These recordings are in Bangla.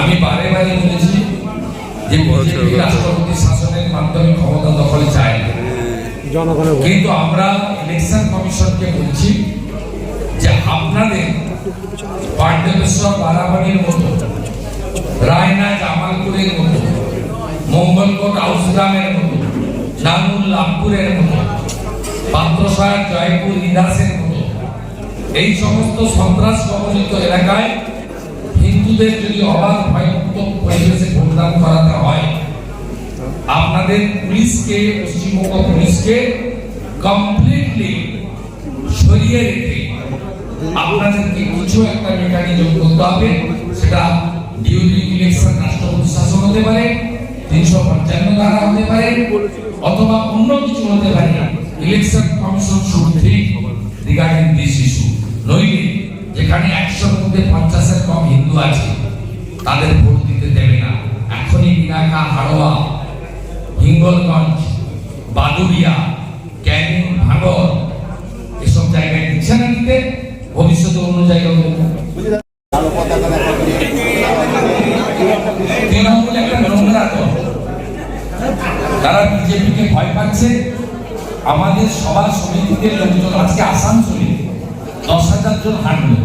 আমি বারে বারে বলেছি যে বিজেপি রাষ্ট্রপতি শাসনের মাধ্যমে ক্ষমতা দখল চায়। জনগণের কিন্তু আমরা ইলেকশন কমিশনকে বলছি যে আপনাদের পাণ্ডবেশ্বর বারাবাড়ির মতো রায়না জামালপুরের মতো মঙ্গলকোট আউসগ্রামের মতো নানুল লাভপুরের মতো পাত্রসার জয়পুর ইদাসের মতো এই সমস্ত সন্ত্রাস কবলিত এলাকায় হিন্দুদের যদি অবাধ ভয়মুক্ত পরিবেশে ভোটদান করাতে হয়, আপনাদের পুলিশকে, পশ্চিমবঙ্গ পুলিশকে কমপ্লিটলি সরিয়ে রেখে আপনাদেরকে কিছু একটা মেকানিজম করতে হবে। সেটা ইলেকশন রাষ্ট্রপতি শাসন হতে পারে, তিনশো পঞ্চান্ন হতে পারে, অথবা অন্য কিছু হতে পারে। Election commission regarding this issue নইলে যেখানে মধ্যে পঞ্চাশের কম হিন্দু আছে, তাদের ভোট দিতে দেবে না। এখনই বিনাকা, হাড়োয়া, হিঙ্গলগঞ্জ বাদুরিয়া ক্যানিং ভাগর এসব জায়গায় দিচ্ছে না দিতে ভবিষ্যতে অন্য জায়গায় তৃণমূল একটা নোংরা দল। তারা বিজেপিকে ভয় পাচ্ছে। আমাদের সভা সমিতিতে লোকজন আজকে আসানসোলে দশ হাজার জন হাঁটবে।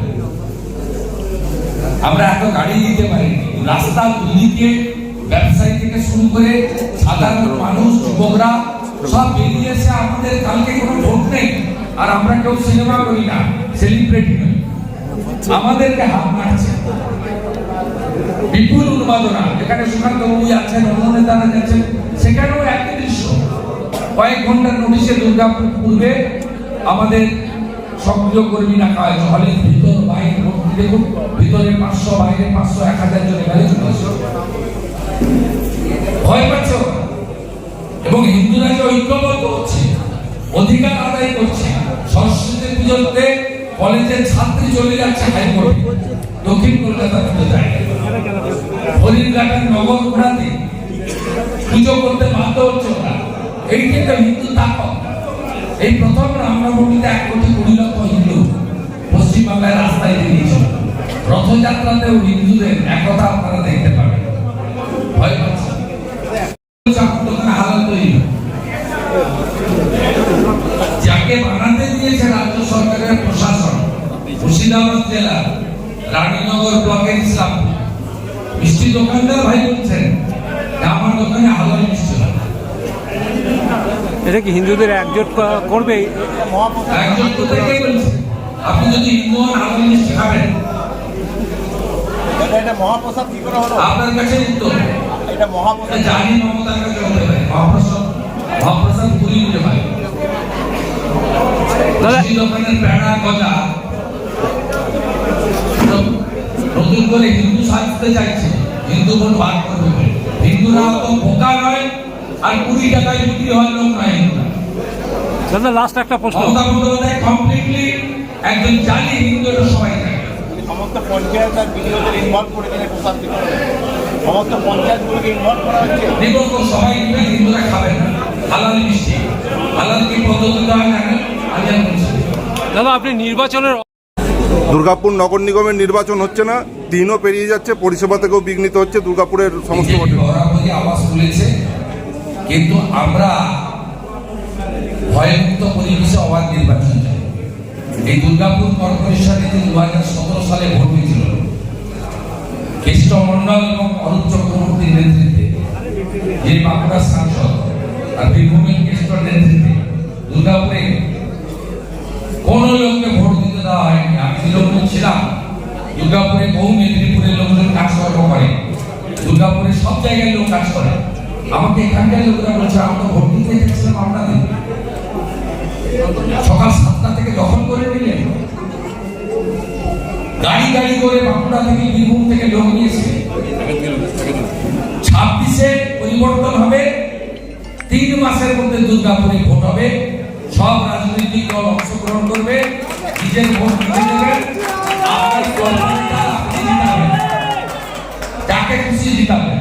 আমরা এত গাড়ি দিতে পারি রাস্তা দুদিকে, ব্যবসায়ী থেকে শুরু করে সাধারণ মানুষ, যুবকরা সব বেরিয়ে এসে আমাদের কালকে কোনো ভোট নেই। আর আমরা কেউ সিনেমা করি না সেলিব্রিটি নই। আমাদেরকে হাত মারছে বিপুল উন্মাদনা। যেখানে সুকান্ত বাবু যাচ্ছেন, অন্য নেতারা যাচ্ছেন। সেখানেও একই দৃশ্য। কয়েক ঘণ্টার নোটিশে দুর্গাপুর পূর্বে আমাদের সক্রিয় কর্মী রাখা হয়েছে হলের ভিতর দেখুন ভিতরে পাঁচশো, বাইরে পাঁচশো, এক হাজার জন এখানে। ভয় পাচ্ছে। এবং হিন্দুরা ঐক্যবদ্ধ হচ্ছে, অধিকার আদায় করছে, সরস্বতী পুজোতে কলেজের ছাত্রী চলে যাচ্ছে হাইকোর্টে দক্ষিণ কলকাতা পুজো যায় হরিণঘাটের নগর ঘোড়াতে পুজো করতে বাধ্য হচ্ছে ওরা এইটি তো হিন্দু তাকত এই প্রথম রামনবমীতে এক কোটি রথযাত্রাতেও হিন্দুদের একতা আপনারা দেখতে পাবেন। ভয়। যাকে বানাতে দিয়েছে রাজ্য সরকারের প্রশাসন মুর্শিদাবাদ জেলা রানীনগর ব্লকের ইসলামপুর। মিষ্টি দোকানদার ভাই বলছেন আমার দোকানে হালাল মিষ্টি এটা কি হিন্দুদের একজোট করবে? আপনি যদি হিন্দু হন হালাল মিষ্টি খাবেন এটা এটা মহাপ্রসাদ কি করে হলো? আপনার কাছে উত্তর এটা মহাপ্রসাদ জানি মমতার কাছে হতে পারে। মহাপ্রসাদ মহাপ্রসাদ পুরী হতে পারে। দাদা দোকানের পেড়া গজা। নতুন করে হিন্দু সাজতে চাইছে। হিন্দু ভোট ভাগ করবে। হিন্দুরা তো বোকা নয় আর কুড়ি টাকায় বিক্রি হওয়ার লোক নয় হিন্দুরা। দাদা লাস্ট একটা প্রশ্ন। কমপ্লিটলি একজন জালি হিন্দু এটা সবাই জানে। সমস্ত পঞ্চায়েত আর বিডিওদের ইনভলভ করে দিলে প্রসাদ বিতরণে সমস্ত পঞ্চায়েতগুলোকে ইনভলভ করা হচ্ছে। সবাই হিন্দুরা খাবেন না। হালাল মিষ্টি। হালাল কি পদ্ধতি। দাদা আপনি নির্বাচনের দুর্গাপুর নগর নিগমের নির্বাচন হচ্ছে না দিনও পেরিয়ে যাচ্ছে পরিষেবা থেকেও বিঘ্নিত হচ্ছে দুর্গাপুরের সমস্ত আওয়াজ তুলেছে কিন্তু আমরা ভয়মুক্ত পরিবেশে অবাধ নির্বাচন এই দুর্গাপুর কর্পোরেশনে যে দু হাজার সতেরো সালে ভোট হয়েছিল কেষ্ট মন্ডল এবং অরূপ চক্রবর্তীর নেতৃত্বে। যে বাঁকুড়া সাংসদ আর বীরভূমের কেষ্টর নেতৃত্বে দুর্গাপুরে কোন লোককে ভোট দিতে দেওয়া হয়নি। আমি তৃণমূল ছিলাম, দুর্গাপুরে বহু মেদিনীপুরের লোকজন কাজকর্ম করে। দুর্গাপুরে সব জায়গায় লোক কাজ করে। আমাকে এখানকার লোকরা বলছে, আমরা ভোট দিতে গেছিলাম আপনাদের। সকাল সাতটা থেকে দখল করে নিলেন গাড়ি গাড়ি করে বাঁকুড়া থেকে বীরভূম থেকে লোক নিয়েছে। ছাব্বিশে পরিবর্তন হবে, তিন মাসের মধ্যে দুর্গাপুরে ভোট হবে। সব রাজনৈতিক দল অংশগ্রহণ করবে, নিজের ভোট নিজে দেবেন যাকে খুশি জিতাবেন।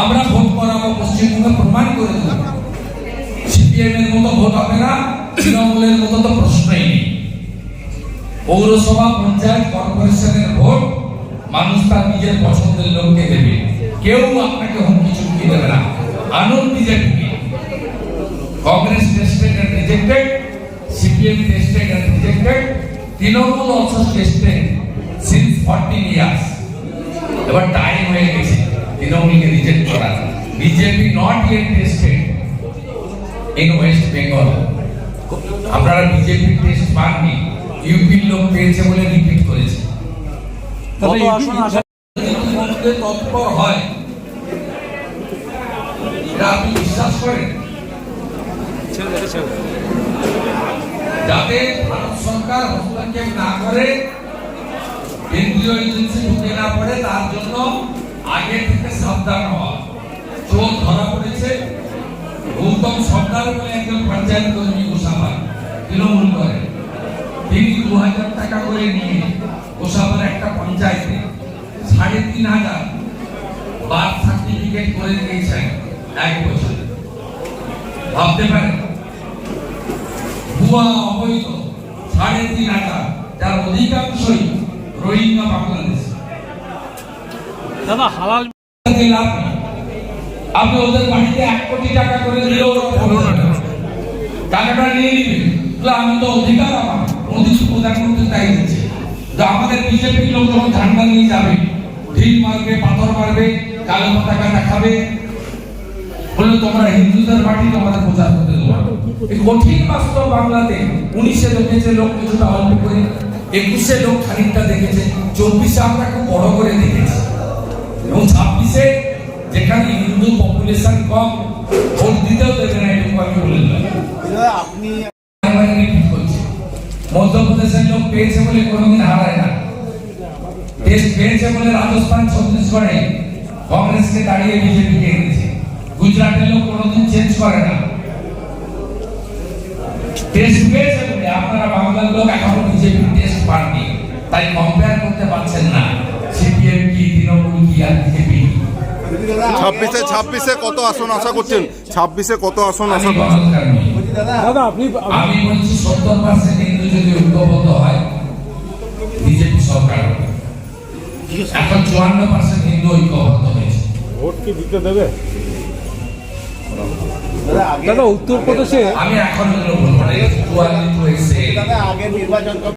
আমরা ভোট করাবো, পশ্চিমবঙ্গে প্রমাণ করে দেব। সিপিএম এর মতো ভোট হবে না তৃণমূলের মতো তো প্রশ্নই নেই। পৌরসভা, পঞ্চায়েত, কর্পোরেশনের ভোট, মানুষ তার নিজের পছন্দের লোককে দেবে। কেউ আপনাকে হুমকি চুমকি দেবে না। আনন্দ বিজেপিকে Congress tested and rejected CPM tested and rejected Trinamool also tested since fourteen years এবার টাইম হয়ে গেছে, তৃণমূলকে রিজেক্ট করার। BJP not yet tested in West Bengal আপনারা বিজেপি টেস্ট পাননি ইউপির লোক পেয়েছে বলে রিপিট করেছে। তৎপর হয়। এটা আপনি বিশ্বাস করেন। যাতে ভারত সরকার হস্তক্ষেপ না করে কেন্দ্রীয় এজেন্সি ঢুকে না পড়ে তার জন্য আগে থেকে সাবধান হওয়া। চোর ধরা পড়েছে গৌতম সর্দার বলে একজন পঞ্চায়েত কর্মী গোসাবার তৃণমূল করে। তিনি দু হাজার টাকা করে নিয়ে গোসাবার একটা পঞ্চায়েতে সাড়ে তিন হাজার বার্থ সার্টিফিকেট করে দিয়েছেন এক বছর। ভাবতে পারেন ভুয়া অবৈধ সাড়ে তিন হাজার যার অধিকাংশই রোহিঙ্গা বাংলাদেশ। দাদা হালাল লাভ। আপনি ওদের বাড়িতে এক কোটি টাকা করে দিলেও। টাকাটা নিয়ে নিবে আমি তো অধিকার আমার। মোদী প্রধানমন্ত্রী তাই দিচ্ছে। তো আমাদের বিজেপির লোক যখন ঝান্ডা নিয়ে যাবে, ঢিল মারবে, পাথর মারবে, কালো পতাকা দেখাবে, বলল, তোমরা হিন্দুদের মাটি তোমাদের প্রচার করতে দেবো এই কঠিন বাস্তব বাংলাতে উনিশে দেখেছে লোক কিছুটা অল্প করে, একুশে লোক খানিকটা দেখেছে, চব্বিশে আমরা খুব বড় করে দেখেছি। এবং ছাব্বিশে যেখানে হিন্দু পপুলেশন কম ভোট দিতেও দেবে না এটুকু আমি বলে আপনি। মধ্যপ্রদেশের লোক পেয়েছে বলে কোনোদিন হারায় না। পেয়েছে বলে রাজস্থান ছত্তিশগড়ে কংগ্রেসকে দাঁড়িয়ে এনেছে। গুজরাটের লোক কোনোদিন চেঞ্জ করে না। টেস্ট পেয়েছে বলে আপনারা বাংলার লোক এখনও বিজেপি টেস্ট পাননি। তাই কম্পেয়ার করতে পারছেন না। সিপিএম কি তৃণমূল কি আর বিজেপি ছাব্বিশে ছাব্বিশে কত আসন আশা করছেন? ছাব্বিশে কত আসন আশা করছেন? দাদা আপনি আমি বলছি সত্তর পার্সেন্ট হিন্দু যদি ঐক্যবদ্ধ হয় বিজেপি সরকার এখন চুয়ান্ন পার্সেন্ট হিন্দু ঐক্যবদ্ধ হয়েছে। ভোট কি দিতে দেবে? দাদা আগে উত্তরপ্রদেশে আমি এখন বলব না চুয়ান্ন টু এসে দাদা আগের নির্বাচন